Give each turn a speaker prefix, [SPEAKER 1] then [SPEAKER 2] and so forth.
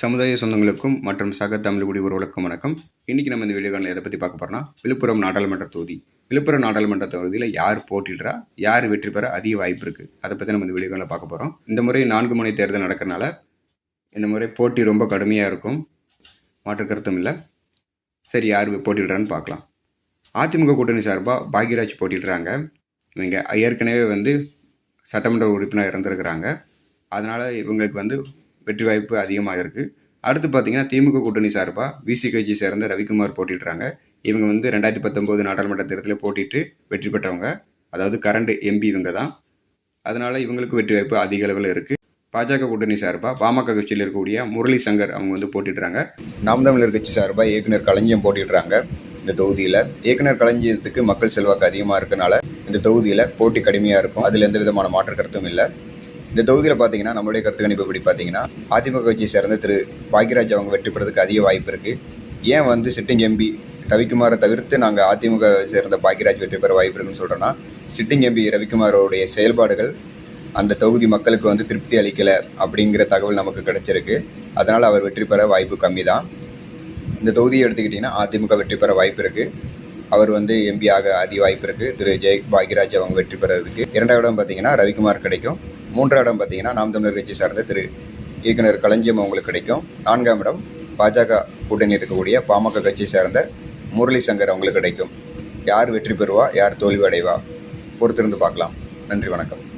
[SPEAKER 1] சமுதாய சொந்தங்களுக்கும் மற்றும் சக தமிழ் குடி வணக்கம். இன்றைக்கி நம்ம இந்த வீடியோவில் எதை பற்றி பார்க்க போகிறோம்னா விழுப்புரம் நாடாளுமன்ற தொகுதி. விழுப்புரம் நாடாளுமன்ற தொகுதியில் யார் போட்டிடுறா யார் வெற்றி பெற அதிக வாய்ப்பு இருக்குது அதை பற்றி நம்ம இந்த வீடியோவில் பார்க்க போகிறோம் இந்த முறை நான்கு முனை தேர்தல் நடக்கிறனால இந்த முறை போட்டி ரொம்ப கடுமையாக இருக்கும் மாற்று கருத்தும் இல்லை. சரி யார் போட்டிடுறான்னு பார்க்கலாம். அதிமுக கூட்டணி சார்பாக பாக்யராஜ் போட்டிடுறாங்க இவங்க ஏற்கனவே வந்து சட்டமன்ற உறுப்பினர் இறந்துருக்கிறாங்க அதனால் இவங்களுக்கு வந்து வெற்றி வாய்ப்பு அதிகமாக இருக்குது அடுத்து பார்த்தீங்கன்னா திமுக கூட்டணி சார்பாக விசி கட்சி சேர்ந்த ரவிக்குமார் போட்டிடுறாங்க இவங்க வந்து ரெண்டாயிரத்தி பத்தொம்போது நாடாளுமன்ற தேர்தலில் போட்டிட்டு வெற்றி பெற்றவங்க. அதாவது கரண்ட் எம்பி இவங்க தான். அதனால் இவங்களுக்கு வெற்றி வாய்ப்பு அதிக அளவில் இருக்குது பாஜக கூட்டணி சார்பாக பாமக கட்சியில் இருக்கக்கூடிய முரளி சங்கர் அவங்க வந்து போட்டிடுறாங்க நாம் தமிழர் கட்சி சார்பாக இயக்குனர் களஞ்சியம் போட்டிடுறாங்க இந்த தொகுதியில் இயக்குனர் களஞ்சியத்துக்கு மக்கள் செல்வாக்கு அதிகமாக இருக்கனால இந்த தொகுதியில் போட்டி கடுமையாக இருக்கும். அதில் எந்த விதமான மாற்று கருத்தும் இல்லை. இந்த தொகுதியில் பார்த்தீங்கன்னா நம்மளுடைய கருத்து கணிப்பு எப்படி பார்த்தீங்கன்னா அதிமுக கட்சியை சேர்ந்த திரு பாக்யராஜ் அவங்க வெற்றி பெறதுக்கு அதிக வாய்ப்பு இருக்குது ஏன் வந்து சிட்டிங் எம்பி ரவிக்குமாரை தவிர்த்து நாங்கள் அதிமுக சேர்ந்த பாக்யராஜ் வெற்றி பெற வாய்ப்பு இருக்குன்னு சொல்கிறோன்னா சிட்டிங் எம்பி ரவிக்குமாரோடைய செயல்பாடுகள் அந்த தொகுதி மக்களுக்கு வந்து திருப்தி அளிக்கலை அப்படிங்கிற தகவல் நமக்கு கிடைச்சிருக்கு. அதனால் அவர் வெற்றி பெற வாய்ப்பு கம்மி தான் இந்த தொகுதியை எடுத்துக்கிட்டிங்கன்னா அதிமுக வெற்றி பெற வாய்ப்பு இருக்குது அவர் வந்து எம்பி ஆக அதிக வாய்ப்பு இருக்குது திரு ஜெய் பாக்யராஜ் அவங்க வெற்றி பெறதுக்கு. இரண்டாவது இடம் பார்த்தீங்கன்னா ரவிக்குமார் கிடைக்கும். மூன்றாம் இடம் பார்த்தீங்கன்னா நாம் தமிழர் கட்சி சார்ந்த திரு இயக்குனர் களஞ்சியம் அவங்களுக்கு கிடைக்கும். நான்காம் இடம் பாஜக கூட்டணி இருக்கக்கூடிய பாமக கட்சி சார்ந்த முரளி சங்கர் அவங்களுக்கு கிடைக்கும். யார் வெற்றி பெறுவா? யார் தோல்வி அடைவா? பொறுத்திருந்து பார்க்கலாம். நன்றி வணக்கம்.